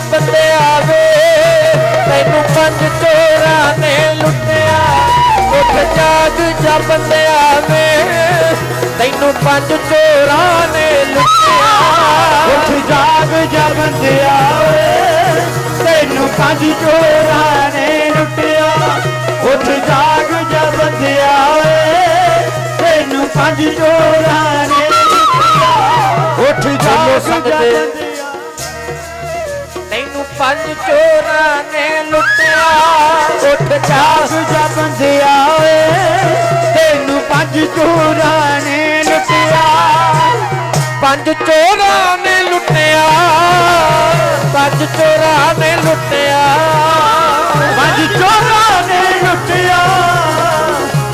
ਬੰਦੇ ਆਵੇ ਤੈਨੂੰ ਪੰਜ ਚੋਰਾਂ ਨੇ ਲੁੱਟਿਆ। ਉੱਠ ਜਾਗ ਜਾ ਬੰਦੇ ਆਵੇ ਤੈਨੂੰ ਪੰਜ ਚੋਰਾਂ ਨੇ ਲੁੱਟਿਆ। ਉੱਠ ਜਾਗ ਜਾ ਬੰਦਿਆ ਓਏ ਤੈਨੂੰ ਪੰਜ ਚੋਰਾਂ ਨੇ ਲੁੱਟਿਆ। ਉੱਠ ਜਾਗ ਜਾ ਬੰਦਿਆ ਓਏ ਤੈਨੂੰ ਪੰਜ ਚੋਰਾਂ ਨੇ ਉੱਠ ਜਾਗ ਸੰਗਤ। ਜਾ ਬੰਦਿਆ ਤੈਨੂੰ ਪੰਜ ਚੋਰਾਂ ਨੇ ਲੁੱਟਿਆ। ਉੱਠ ਜਾਗ ਜਾ ਬੰਦਿਆ ਓਏ ਤੈਨੂੰ ਪੰਜ ਚੋਰਾਂ ਨੇ ਲੁੱਟਿਆ। ਪੰਜ ਚੋਰਾਂ ਨੇ ਲੁੱਟਿਆ, ਪੰਜ ਚੋਰਾਂ ਨੇ ਲੁੱਟਿਆ। ਪੰਜ ਚੋਰਾਂ ਨੇ ਲੁੱਟਿਆ,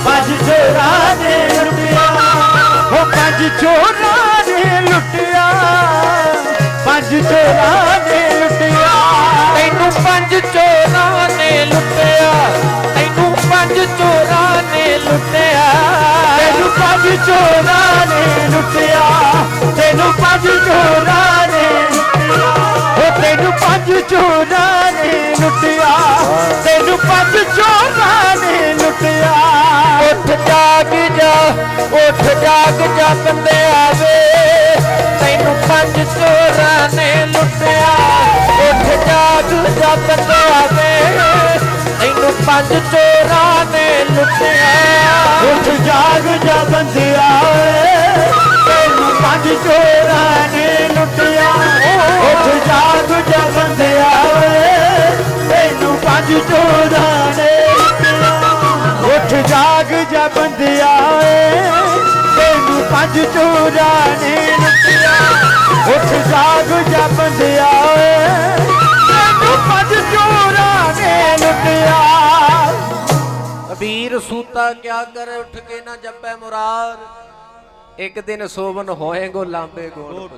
ਪੰਜ ਚੋਰਾਂ ਨੇ ਲੁੱਟਿਆ। ਉਹ ਪੰਜ ਚੋਰਾਂ ਨੇ ਲੁੱਟਿਆ, ਪੰਜ ਚੋਰਾਂ ਪੰਜ ਚੋਰਾਂ ਨੇ ਲੁੱਟਿਆ। ਤੈਨੂੰ ਪੰਜ ਚੋਰਾਂ ਨੇ ਲੁੱਟਿਆ। ਤੈਨੂੰ ਪੰਜ ਚੋਰਾਂ ਨੇ ਲੁੱਟਿਆ। ਤੈਨੂੰ ਪੰਜ ਚੋਰਾਂ ਨੇ ਲੁੱਟਿਆ। ਤੈਨੂੰ ਪੰਜ ਚੋਰਾਂ ਨੇ ਲੁੱਟਿਆ। ਤੈਨੂੰ ਪੰਜ ਚੋਰਾਂ ਨੇ ਲੁੱਟਿਆ। ਉੱਠ ਜਾਗ ਜਾ, ਉੱਠ ਜਾਗ ਜਾ ਬੰਦੇ ਆਵੇ। ਤੈਨੂੰ ਪੰਜ ਚੋਰਾਂ ਨੇ ਲੁੱਟਿਆ। ਜਾਗ ਆਵੇ ਤੈਨੂੰ ਪੰਜ ਚੋਰਾਂ ਨੇ ਲੁੱਟਿਆ। ਉੱਠ ਜਾਗ ਜਾ ਬੰਦਿਆ ਓਏ। ਤੈਨੂੰ ਪੰਜ ਚੋਰਾਂ ਨੇ ਲੁੱਟਿਆ। ਉੱਠ ਜਾਗ ਜਾ ਬੰਦਿਆ ਤੈਨੂੰ ਪੰਜ ਚੋਰਾਂ ਨੇ ਉੱਠ ਜਾਗ ਜਾ ਬੰਦਿਆ ਓਏ। ਤੈਨੂੰ ਪੰਜ ਚੋਰਾਂ ਨੇ ਲੁੱਟਿਆ। ਉੱਠ ਜਾਗ ਜਾ ਬੰਦਿਆ ਸੂਤਾ ਕਿਆ ਕਰੇ ਉੱਠ ਕੇ ਨਾ ਜਪੈ ਮੁਰਾਰ ਇੱਕ ਦਿਨ ਸੋਵਨ ਹੋਏਗੋ ਲਾਂਬੇ ਗੋਲ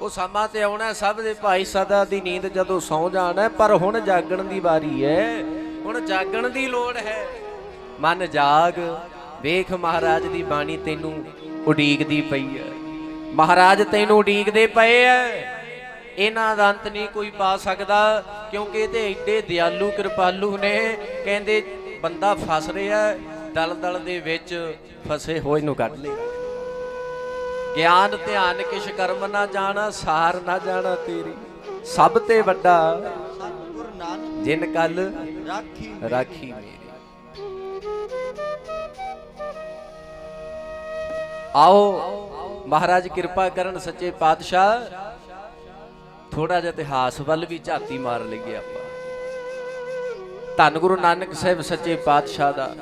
ਉਹ ਸਮਾਂ ਤੇ ਆਉਣਾ ਸਭ ਦੇ ਭਾਈ ਸਦਾ ਦੀ ਨੀਂਦ ਜਦੋਂ ਸੌ ਜਾਣਾ ਪਰ ਹੁਣ ਜਾਗਣ ਦੀ ਵਾਰੀ ਹੈ। ਹੁਣ ਜਾਗਣ ਦੀ ਲੋੜ ਹੈ। ਮਨ ਜਾਗ ਵੇਖ ਮਹਾਰਾਜ ਦੀ ਬਾਣੀ ਤੈਨੂੰ ਉਡੀਕਦੀ ਪਈ ਹੈ। ਮਹਾਰਾਜ ਤੈਨੂੰ ਉਡੀਕਦੇ ਪਏ ਐ ਇਹਨਾਂ ਦਾ ਅੰਤ ਨਹੀਂ ਕੋਈ ਪਾ ਸਕਦਾ ਕਿਉਂਕਿ ਇਹ ਤੇ ਐਡੇ ਦਿਆਲੂ ਕਿਰਪਾਲੂ ਨੇ ਕਹਿੰਦੇ ਬੰਦਾ ਫਸ ਰਿਹਾ ਦਲ ਦਲ ਦੇ ਵਿੱਚ ਫਸੇ ਹੋਏ ਨੂੰ ਕੱਢ ਲੇਗਾ ਗਿਆਨ ਧਿਆਨ ਕਿਛ ਕਰਮ ਨਾ ਜਾਣਾ ਸਾਰ ਨਾ ਜਾਣਾ ਤੇਰੀ। ਸਭ ਤੇ ਵੱਡਾ ਸਤਿਗੁਰ ਨਾਨਕ ਜਿਨ ਕੱਲ ਰਾਖੀ ਰਾਖੀ ਮੇਰੀ। ਆਓ ਮਹਾਰਾਜ ਕਿਰਪਾ ਕਰਨ ਸੱਚੇ ਪਾਤਸ਼ਾਹ। ਥੋੜਾ ਜਿਹਾ ਇਤਿਹਾਸ ਵੱਲ ਵੀ ਝਾਤੀ ਮਾਰ ਲਈਏ ਆਪਾਂ। ਧੰਨ ਗੁਰੂ ਨਾਨਕ ਸਾਹਿਬ ਸੱਚੇ ਪਾਤਸ਼ਾਹ ਦਾ।